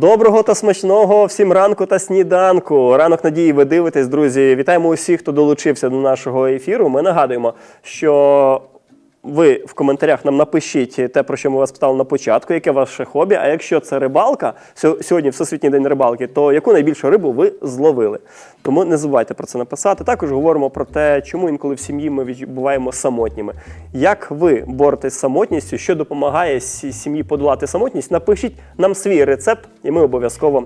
Доброго та смачного всім ранку та сніданку. Ранок надії ви дивитесь, друзі. Вітаємо усіх, хто долучився до нашого ефіру. Ми нагадуємо, що ви в коментарях нам напишіть те, про що ми вас питали на початку, яке ваше хобі. А якщо це рибалка, сьогодні Всесвітній день рибалки, то яку найбільшу рибу ви зловили? Тому не забувайте про це написати. Також говоримо про те, чому інколи в сім'ї ми відчу- буваємо самотніми. Як ви боретесь з самотністю, що допомагає сім'ї подолати самотність? Напишіть нам свій рецепт, і ми обов'язково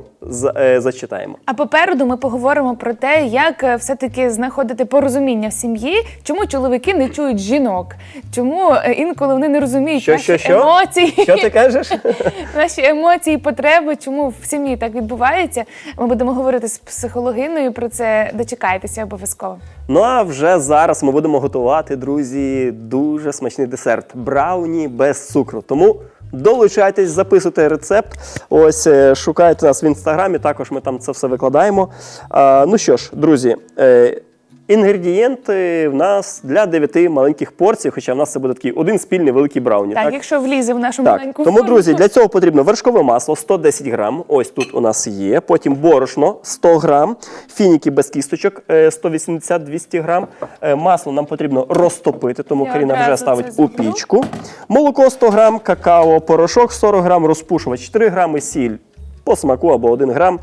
е, зачитаємо. А попереду ми поговоримо про те, як е, все-таки знаходити порозуміння в сім'ї, чому чоловіки не чують жінок, чому е, інколи вони не розуміють Що, наші що, що? емоції, Що ти кажеш? наші емоції, потреби, чому в сім'ї так відбувається. Ми будемо говорити з психологиною про це. Дочекайтеся обов'язково. Ну а вже зараз ми будемо готувати, друзі, дуже смачний десерт брауні без цукру. Тому долучайтесь, записуйте рецепт. Ось е, шукайте нас в інстаграмі. Також ми там це все викладаємо. А, ну що ж, друзі. Е, Інгредієнти в нас для 9 маленьких порцій, хоча в нас це буде такий один спільний великий брауні. Так, якщо влізе в нашу Так, маленьку тому, форму. друзі, для цього потрібно вершкове масло 110 грам. Ось тут у нас є. Потім борошно 100 грам, фініки без кісточок е, 180-200 грам. Е, Масло нам потрібно розтопити, тому Я Каріна вже ставить у пічку. Молоко 100 грам, какао, порошок 40 грам, розпушувач 4 грами, сіль по смаку або 1 грам.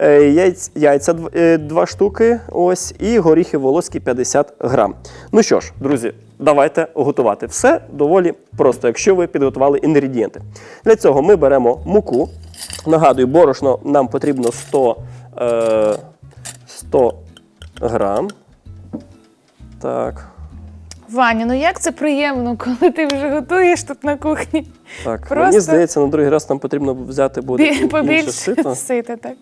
Е, Яйць, яйця 2 штуки, ось, і горіхи волоські 50 грам. Ну що ж, друзі, давайте готувати. Все доволі просто, якщо ви підготували інгредієнти. Для цього ми беремо муку. Нагадую, борошно нам потрібно 100, е, 100 грам. Так, Ваня, ну як це приємно, коли ти вже готуєш тут на кухні. так. Просто- Мені здається, на другий раз нам потрібно взяти буде Бі- інше Побільше сито. сита, так.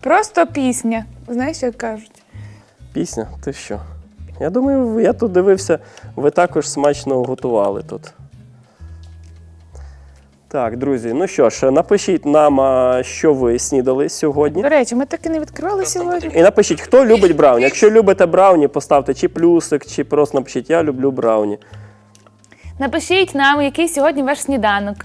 Просто пісня. Знаєш, як кажуть. Пісня, ти що? Я думаю, я тут дивився, ви також смачно готували тут. Так, друзі, ну що ж, напишіть нам, а, що ви снідали сьогодні. До речі, ми так і не відкривали сьогодні. І напишіть, хто любить брауні. Якщо любите брауні, поставте чи плюсик, чи просто напишіть Я люблю брауні. Напишіть нам, який сьогодні ваш сніданок,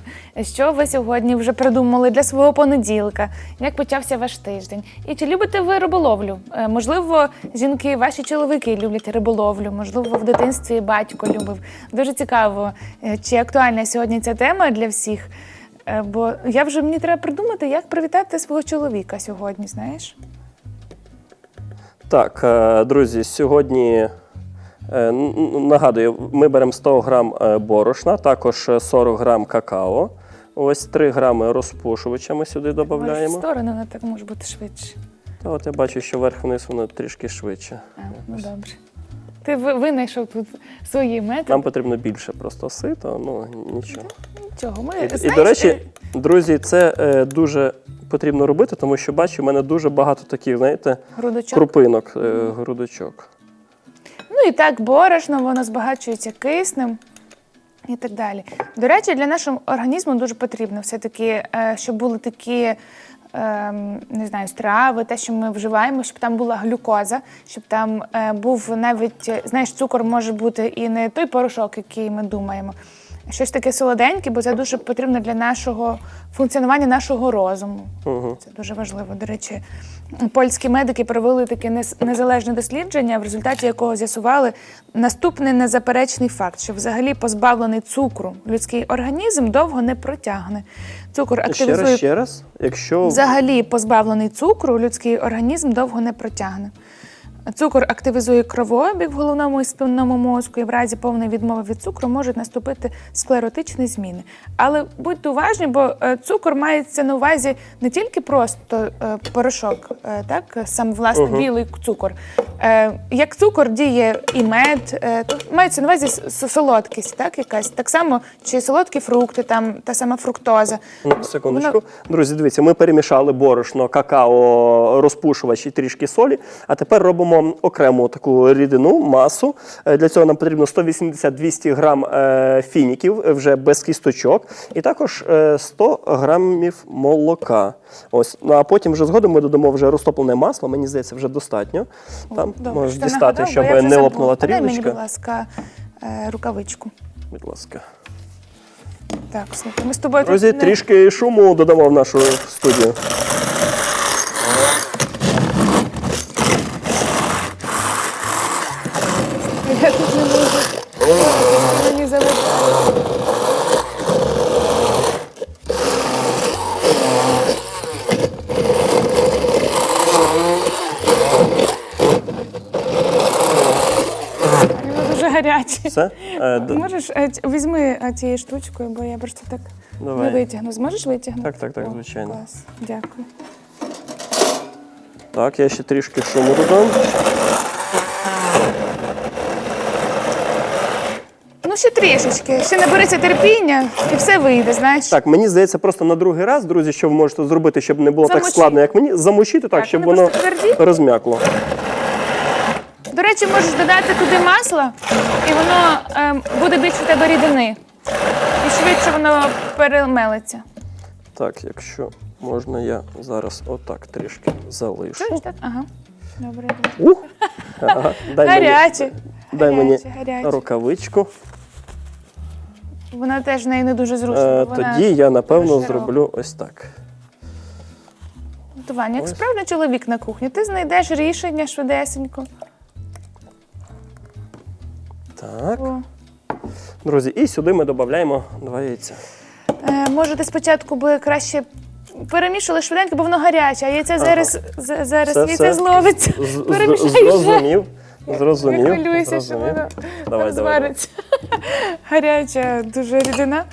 що ви сьогодні вже придумали для свого понеділка, як почався ваш тиждень. І чи любите ви риболовлю? Е, Можливо, жінки, ваші чоловіки люблять риболовлю, можливо, в дитинстві батько любив. Дуже цікаво, е, чи актуальна сьогодні ця тема для всіх. Е, Бо я вже мені треба придумати, як привітати свого чоловіка сьогодні, знаєш? Так, друзі, сьогодні нагадую, ми беремо 100 грам е, борошна, також е, 40 грам какао. Ось 3 грами розпушувача ми сюди Може, в додаємо. сторону не так може бути швидше. Та от я бачу, що вверх-вниз воно трішки швидше. А, ну добре. Ти винайшов тут свої методи. Нам потрібно більше просто сито, ну нічого. Нічого, ми І, і до речі, е, друзі, це е, дуже потрібно робити, тому що бачу, в мене дуже багато таких, знаєте, грудочок. крупинок, е, грудочок. І так, борошно, воно збагачується киснем і так далі. До речі, для нашого організму дуже потрібно все-таки, е, щоб були такі. ем, Не знаю, страви, те, що ми вживаємо, щоб там була глюкоза, щоб там е, був навіть, знаєш, цукор може бути і не той порошок, який ми думаємо, щось таке солоденьке, бо це дуже потрібно для нашого функціонування нашого розуму. Угу. Це дуже важливо. До речі, польські медики провели таке незалежне дослідження, в результаті якого з'ясували наступний незаперечний факт, що взагалі позбавлений цукру людський організм довго не протягне. Цукор Ще раз, ще раз. Якщо взагалі позбавлений цукру, людський організм довго не протягне. Цукор активізує кровообіг в головному і спинному мозку, і в разі повної відмови від цукру можуть наступити склеротичні зміни. Але будьте уважні, бо е, цукор мається на увазі не тільки просто е, порошок, е, так сам власне Мгм. білий цукор. Як цукор діє і мед, тут мається на увазі солодкість, так якась так само, чи солодкі фрукти, там та сама фруктоза. Ну, Секундочку. Воно- Друзі, дивіться, ми перемішали борошно, какао, розпушувач і трішки солі. А тепер робимо окрему таку рідину, масу. Е, Для цього нам потрібно 180-200 грам е, фініків е, вже без кісточок. І також е, 100 грамів молока. Ось. Ну, а потім вже згодом ми додамо вже розтоплене масло. Мені здається, вже достатньо. Там Добре, можеш що ти дістати, нагадав, бо щоб я вже не забула. лопнула Подай мені, тарілочка. будь ласка, е, рукавичку. Будь ласка. Так, слухай, ми з тобою Друзі, не- трішки шуму додамо в нашу студію. Я тут не можу. Мені дуже гаряче. Все? Е, д- Можеш е, ць- візьми е, цією штучкою, бо я просто так не витягну. Зможеш витягнути? Так, так, так, О, звичайно. Клас. Дякую. Так, я ще трішки шуму додам. Ну, ще трішечки, ще наберися терпіння і все вийде, знаєш. Так, мені здається, просто на другий раз, друзі, що ви можете зробити, щоб не було так складно, як мені, замочити так, Так, щоб вони воно просто тверді. розм'якло. До речі, можеш додати туди масло, і воно ем, буде більше в тебе рідини. І швидше воно перемелиться. Так, якщо можна, я зараз отак трішки залишу. Чуєш так? Ага. Добре. добре. Ух! Ага. Дай Гаряче. Мені, дай мені Гаряче, гаряче. рукавичку. Вона теж в неї не дуже зручно. Е, бо вона тоді я, напевно, широка. зроблю ось так. готування. Як Ось. справжній чоловік на кухні, ти знайдеш рішення швидесенько. Так. О. Друзі, і сюди ми додаємо два яйця. Е, може, ти спочатку би краще перемішали швиденько, бо воно гаряче, а яйце зараз, за- зараз Все, яйце все. зловиться. З- з- Перемішай вже. Зрозумів. Зрозумів. Не хвилюйся, що зрозумів. воно Давай, давай. розвариться. Гаряча дуже рідина.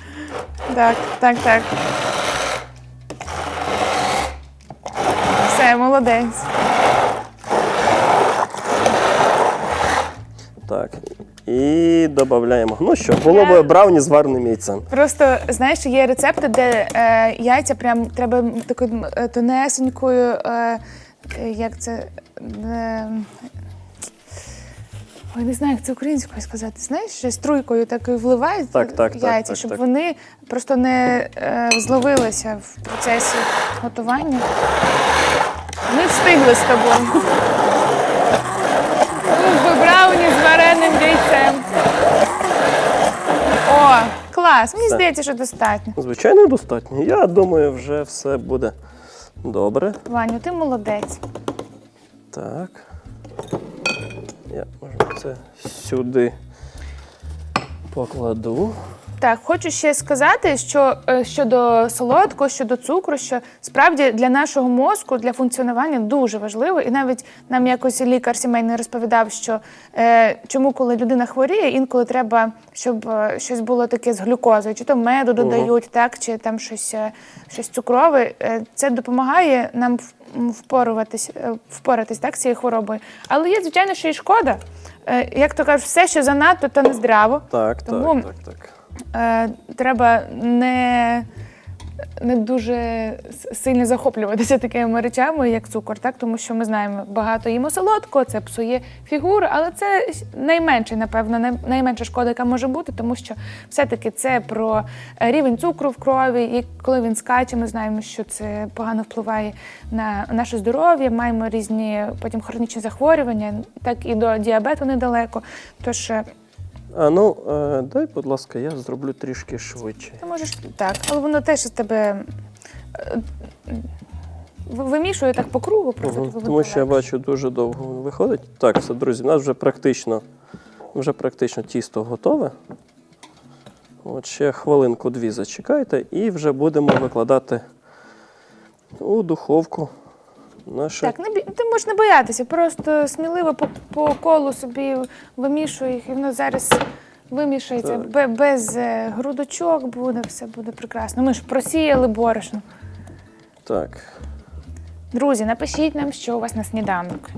Так, так, так. Все, молодець. Так. І додаємо. Ну що, було Я- б брауні з вареним яйцем. Просто знаєш, є рецепти, де е, яйця прям треба такою е, тонесенькою, е, е, як це. Е, Ой, не знаю, як це українською сказати. Знаєш, ще струйкою такою вливають Так, так, так, яйця, так, щоб так. вони просто не е, зловилися в процесі готування. Ми встигли з тобою. Би брауні з вареним яйцем. О, клас! Мені Все. здається, що достатньо. Звичайно, достатньо. Я думаю, вже все буде добре. Ваню, ти молодець. Так. Я можу це сюди покладу. Так, хочу ще сказати, що е, щодо солодкого, щодо цукру, що справді для нашого мозку, для функціонування дуже важливо. І навіть нам якось лікар сімейний розповідав, що е, чому, коли людина хворіє, інколи треба, щоб е, щось було таке з глюкозою, чи то меду додають, так, чи там щось, е, щось цукрове. Е, це допомагає нам в- м, впоруватись, е, впоратись так, з цією хворобою. Але є, звичайно, що і шкода. Е, як то кажуть, все, що занадто, то не здраво. Так, Тому- так, так, так. Е, треба не, не дуже сильно захоплюватися такими речами, як цукор, так? тому що ми знаємо, багато їмо солодкого, це псує фігуру, але це найменше, напевно, найменша шкода, яка може бути, тому що все-таки це про е, рівень цукру в крові, і коли він скаче, ми знаємо, що це погано впливає на наше здоров'я, маємо різні потім хронічні захворювання, так і до діабету недалеко. Тож е, А ну, е, дай, будь ласка, я зроблю трішки швидше. Ти можеш так, але воно теж з тебе е, в- вимішує так по кругу, просто Мгм. Тому що я бачу, дуже довго виходить. Так, все, друзі, у нас вже практично, вже практично тісто готове. От ще хвилинку-дві зачекайте і вже будемо викладати у духовку наше. легше. Так, не бі... ти можеш не боятися, просто сміливо по, по колу собі вимішуй їх, і воно зараз вимішається. Бе- Без е, грудочок буде, все буде прекрасно. Ми ж просіяли борошно. Так. Друзі, напишіть нам, що у вас на сніданок.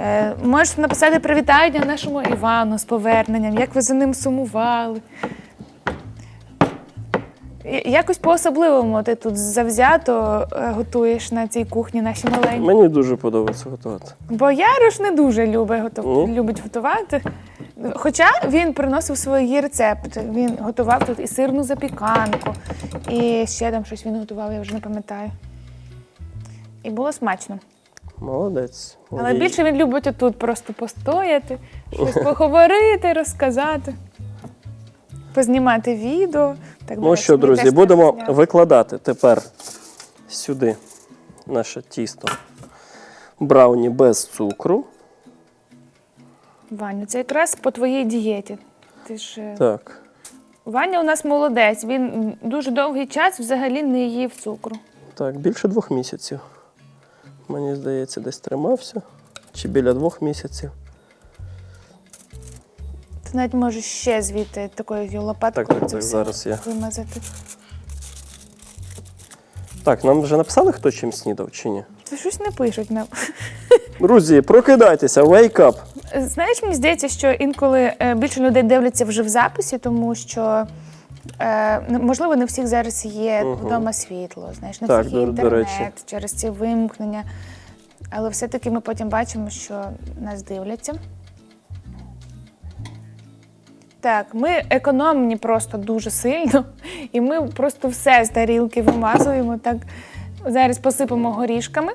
Е, можете написати привітання нашому Івану з поверненням, як ви за ним сумували. Якось по-особливому ти тут завзято е, готуєш на цій кухні наші маленькі. Мені дуже подобається готувати. Бо Ярош не дуже любить, готу... Ні? любить готувати. Хоча він приносив свої рецепти. Він готував тут і сирну запіканку, і ще там щось він готував, я вже не пам'ятаю. І було смачно. Молодець. Але більше він любить тут просто постояти, щось поговорити, розказати. Познімати відео. Так, Ну що, друзі, будемо викладати тепер сюди наше тісто брауні без цукру. Ваню, це якраз по твоїй дієті. Ти ж е, Так. Ваня у нас молодець. Він дуже довгий час взагалі не їв цукру. Так, більше двох місяців. Мені здається, десь тримався. Чи біля двох місяців. Навіть можеш ще звідти такою лопаткою Так, так, це так, все зараз я. вимазати. Так, нам вже написали, хто чим снідав чи ні? Це щось не пишуть нам. Друзі, прокидайтеся, wake up. Знаєш, мені здається, що інколи е, більше людей дивляться вже в записі, тому що. Е, можливо, не всіх зараз є Мгм. вдома світло, знаєш, не Так, всіх є до- до інтернет речі. через ці вимкнення. Але все-таки ми потім бачимо, що нас дивляться. Так, ми економні просто дуже сильно, і ми просто все з тарілки вимазуємо. Так, зараз посипемо горішками.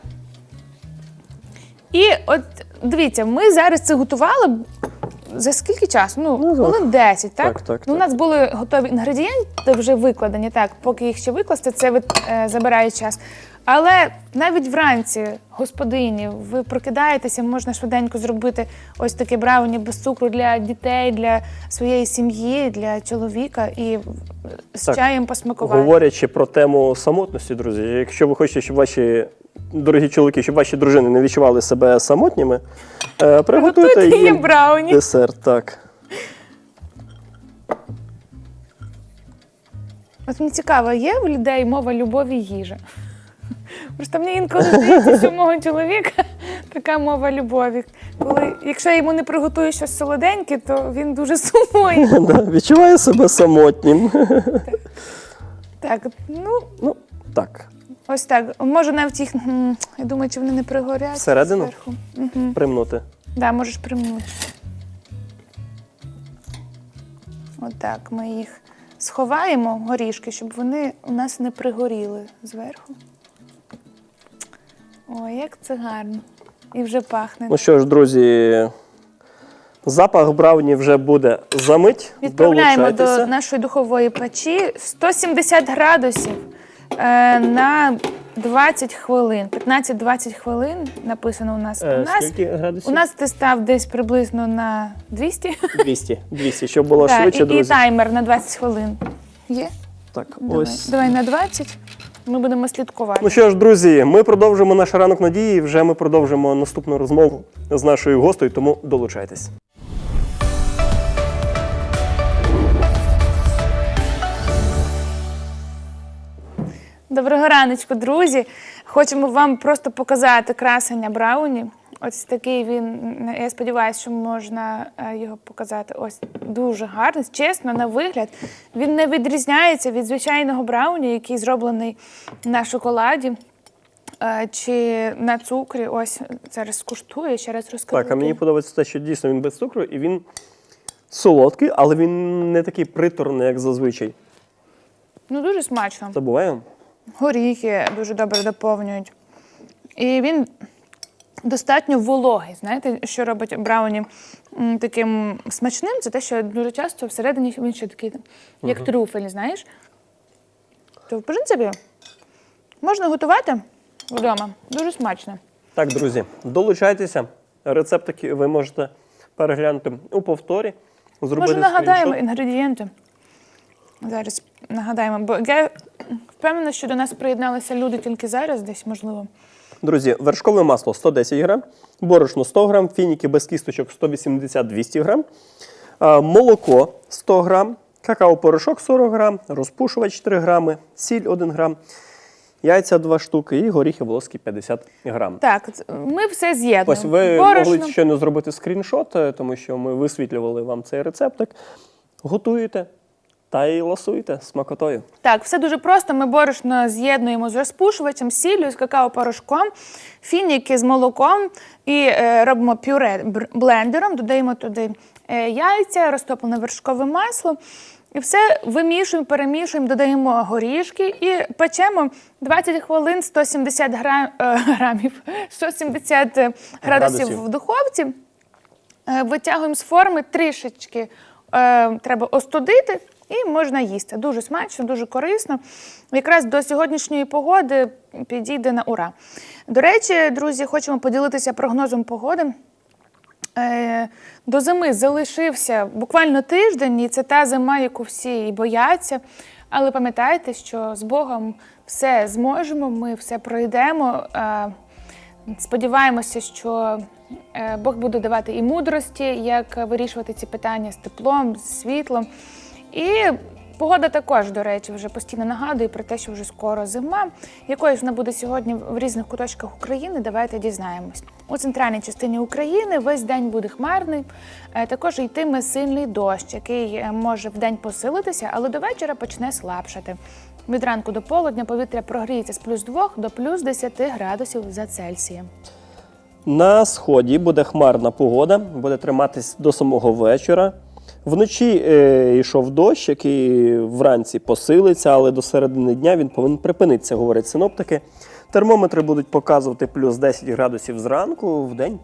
І от дивіться, ми зараз це готували за скільки часу? Ну, Ну, хвилин 10, так? так, так, ну, у нас були готові інгредієнти вже викладені, так, поки їх ще викласти, це е, забирає час. Але навіть вранці, господині, ви прокидаєтеся, можна швиденько зробити ось таке брауні без цукру для дітей, для своєї сім'ї, для чоловіка і з Так, чаєм посмакувати. Говорячи про тему самотності, друзі, якщо ви хочете, щоб ваші дорогі чоловіки, щоб ваші дружини не відчували себе самотніми, е, приготуйте їм брауні. десерт. Так. От мені цікаво, є у людей мова любові їжа? Просто мені інколи здається, що мого чоловіка така мова любові. Коли, якщо я йому не приготую щось солоденьке, то він дуже сумує. Да, відчуває себе самотнім. Так, ну Ну, так. ось так. Може навіть їх, м, я думаю, чи вони не пригорять. Всередину? зверху. Угу. Примнути. Да, можеш примнути. Отак ми їх сховаємо, горішки, щоб вони у нас не пригоріли зверху. Ой, як це гарно. І вже пахне. Ну що ж, друзі, запах брауні вже буде за мить. Відправляємо до нашої духової печі 170 градусів е, на 20 хвилин. 15-20 хвилин написано у нас. Е, у нас, Скільки градусів? у нас ти став десь приблизно на 200. 200. 200, щоб було Так, швидше, і, і таймер на 20 хвилин. Є? Так, Давай. ось. Давай на 20. Ми будемо слідкувати. Ну що ж, друзі, ми продовжимо наш ранок надії. Вже ми продовжимо наступну розмову з нашою гостею, тому долучайтесь. Доброго раночку, друзі. Хочемо вам просто показати красення Брауні. Ось такий він. Я сподіваюся, що можна е, його показати. Ось дуже гарний. Чесно, на вигляд. Він не відрізняється від звичайного брауні, який зроблений на шоколаді. е, Чи на цукрі, ось зараз скуштую, ще раз розкажу. Так, а мені подобається те, що дійсно він без цукру і він солодкий, але він не такий приторний, як зазвичай. Ну дуже смачно. Це буває? Горіхи дуже добре доповнюють. І він достатньо вологий. Знаєте, що робить брауні таким смачним? Це те, що дуже часто всередині він ще такий, як трюфель, знаєш. То, в принципі, можна готувати вдома. Дуже смачно. Так, друзі, долучайтеся. Рецептики ви можете переглянути у повторі. Зробити Може, нагадаємо скріншот. інгредієнти. Зараз нагадаємо, бо я впевнена, що до нас приєдналися люди тільки зараз, десь можливо. Друзі, вершкове масло 110 грам, борошно 100 грам, фініки без кісточок 180-200 грам, молоко 100 грам, какао-порошок 40 грам, розпушувач 4 грами, сіль 1 грам, яйця 2 штуки і горіхи волоські 50 грам. Так, ми все з'єднуємо. Ось ви Борошно. могли щойно зробити скріншот, е, тому що ми висвітлювали вам цей рецептик. Готуєте та й ласуєте смакотою. Так, все дуже просто. Ми борошно з'єднуємо з розпушувачем, сіллю, з какао-порошком, фініки з молоком і е, робимо пюре блендером, додаємо туди е, яйця, розтоплене вершкове масло. І все вимішуємо, перемішуємо, додаємо горішки і печемо 20 хвилин 170 грам, е, грамів, 170 градусів, Градусів. в духовці. Е, Витягуємо з форми трішечки. Е, треба остудити і можна їсти. Дуже смачно, дуже корисно. Якраз до сьогоднішньої погоди підійде на ура. До речі, друзі, хочемо поділитися прогнозом погоди. Е, До зими залишився буквально тиждень, і це та зима, яку всі бояться. Але пам'ятайте, що з Богом все зможемо, ми все пройдемо. Сподіваємося, що е, Бог буде давати і мудрості, як вирішувати ці питання з теплом, з світлом. І погода також, до речі, вже постійно нагадує про те, що вже скоро зима. Якою ж вона буде сьогодні в різних куточках України, давайте дізнаємось. У центральній частині України весь день буде хмарний. Е, Також йтиме сильний дощ, який е, може вдень посилитися, але до вечора почне слабшати. Від ранку до полудня повітря прогріється з плюс 2 до плюс 10 градусів за Цельсієм. На сході буде хмарна погода, буде триматись до самого вечора. Вночі е, йшов дощ, який вранці посилиться, але до середини дня він повинен припинитися, говорять синоптики. Термометри будуть показувати плюс 10 градусів зранку, в день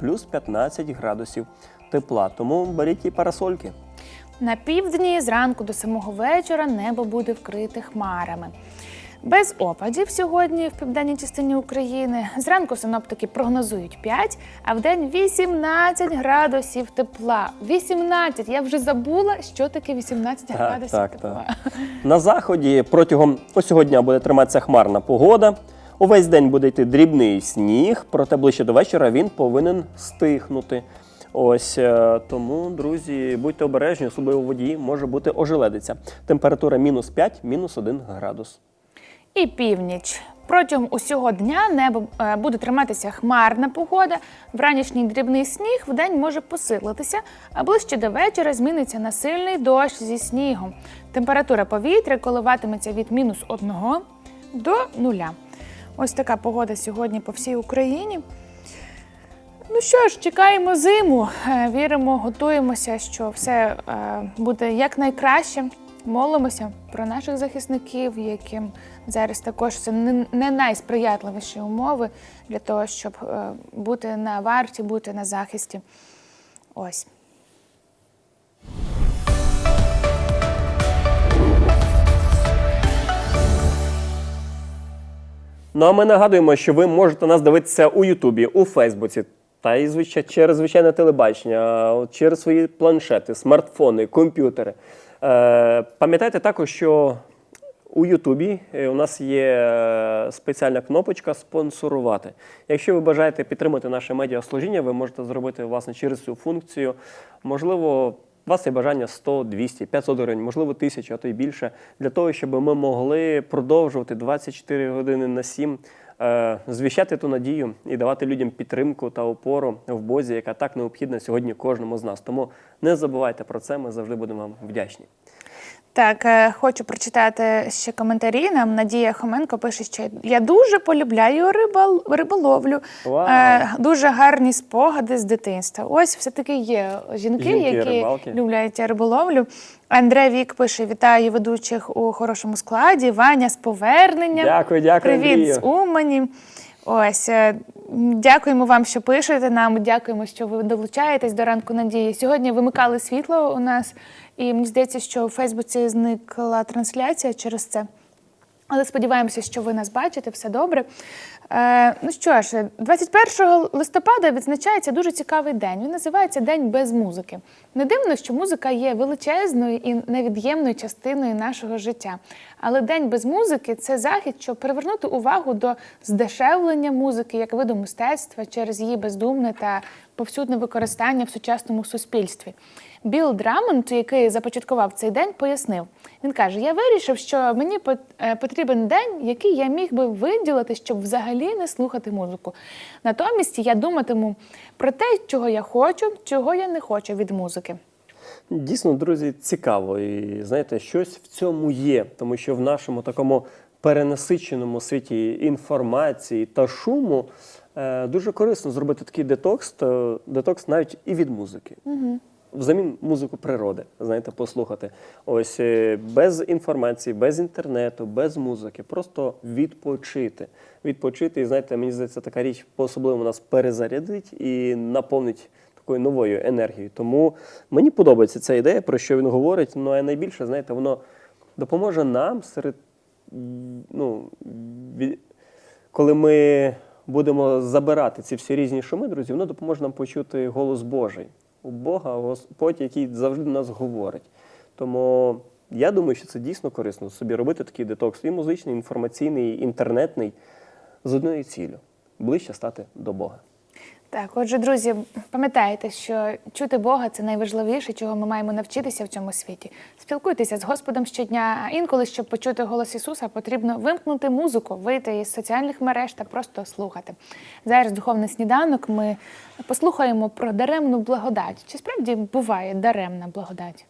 плюс 15 градусів тепла. Тому беріть і парасольки. На півдні зранку до самого вечора небо буде вкрите хмарами. Без опадів сьогодні в південній частині України. Зранку синоптики прогнозують 5, а вдень 18 градусів тепла. 18! Я вже забула, що таке 18 Так, градусів так, тепла. На заході протягом усього дня буде триматися хмарна погода. Увесь день буде йти дрібний сніг, проте ближче до вечора він повинен стихнути. Ось е, тому, друзі, будьте обережні, особливо в воді може бути ожеледиця. Температура мінус 5, мінус 1 градус. І північ. Протягом усього дня небо е, буде триматися хмарна погода. Вранішній дрібний сніг вдень може посилитися, а ближче до вечора зміниться на сильний дощ зі снігом. Температура повітря коливатиметься від мінус 1 до нуля. Ось така погода сьогодні по всій Україні. Ну що ж, чекаємо зиму, е, віримо, готуємося, що все е, буде якнайкраще. Молимося про наших захисників, яким зараз також це не найсприятливіші умови для того, щоб е, бути на варті, бути на захисті. Ось. Ну а ми нагадуємо, що ви можете нас дивитися у Ютубі, у Фейсбуці, та і звичай, через звичайне телебачення, через свої планшети, смартфони, комп'ютери. Е, пам'ятайте також, що у Ютубі е, у нас є е, спеціальна кнопочка спонсорувати. Якщо ви бажаєте підтримати наше медіаслужіння, ви можете зробити власне через цю функцію. Можливо, у вас є бажання 100, 200, 500 гривень, можливо, 1000, а то й більше, для того, щоб ми могли продовжувати 24 години на 7 е, звіщати ту надію і давати людям підтримку та опору в Бозі, яка так необхідна сьогодні кожному з нас. Тому не забувайте про це, ми завжди будемо вам вдячні. Так, е, хочу прочитати ще коментарі. Нам Надія Хоменко пише, що я дуже полюбляю рибал, риболовлю. Вау. Е, дуже гарні спогади з дитинства. Ось все-таки є жінки, Жінки, які рибалки. люблять риболовлю. Андрей Вік пише: вітаю ведучих у хорошому складі. Ваня з поверненням. Дякую, дякую, Привіт Андрію. з Умані. Ось е, дякуємо вам, що пишете нам. Дякуємо, що ви долучаєтесь до ранку надії. Сьогодні вимикали світло у нас, і мені здається, що у Фейсбуці зникла трансляція через це. Але сподіваємося, що ви нас бачите, все добре. Е, ну що ж, 21 листопада відзначається дуже цікавий день. Він називається День без музики. Не дивно, що музика є величезною і невід'ємною частиною нашого життя. Але День без музики це захід, щоб привернути увагу до здешевлення музики як виду мистецтва через її бездумне та повсюдне використання в сучасному суспільстві. Біл Драмонт, який започаткував цей день, пояснив. Він каже: Я вирішив, що мені е, потрібен день, який я міг би виділити, щоб взагалі не слухати музику. Натомість я думатиму про те, чого я хочу, чого я не хочу від музики. Дійсно, друзі, цікаво. І знаєте, щось в цьому є, тому що в нашому такому перенасиченому світі інформації та шуму дуже корисно зробити такий детокс, то детокс навіть і від музики. Угу. Взамін музику природи, знаєте, послухати. Ось е, без інформації, без інтернету, без музики, просто відпочити. Відпочити, і знаєте, мені здається, така річ по-особливому нас перезарядить і наповнить такою новою енергією. Тому мені подобається ця ідея, про що він говорить. Ну а найбільше, знаєте, воно допоможе нам серед ну, від- коли ми будемо забирати ці всі різні шуми, друзі, воно допоможе нам почути голос Божий. У Бога Господь, який завжди нас говорить. Тому я думаю, що це дійсно корисно собі робити такий детокс і музичний, інформаційний, і інтернетний з одною ціллю ближче стати до Бога. Так, отже, друзі, пам'ятайте, що чути Бога це найважливіше, чого ми маємо навчитися в цьому світі. Спілкуйтеся з Господом щодня. А інколи, щоб почути голос Ісуса, потрібно вимкнути музику, вийти із соціальних мереж та просто слухати. Зараз духовний сніданок. Ми послухаємо про даремну благодать. Чи справді буває даремна благодать?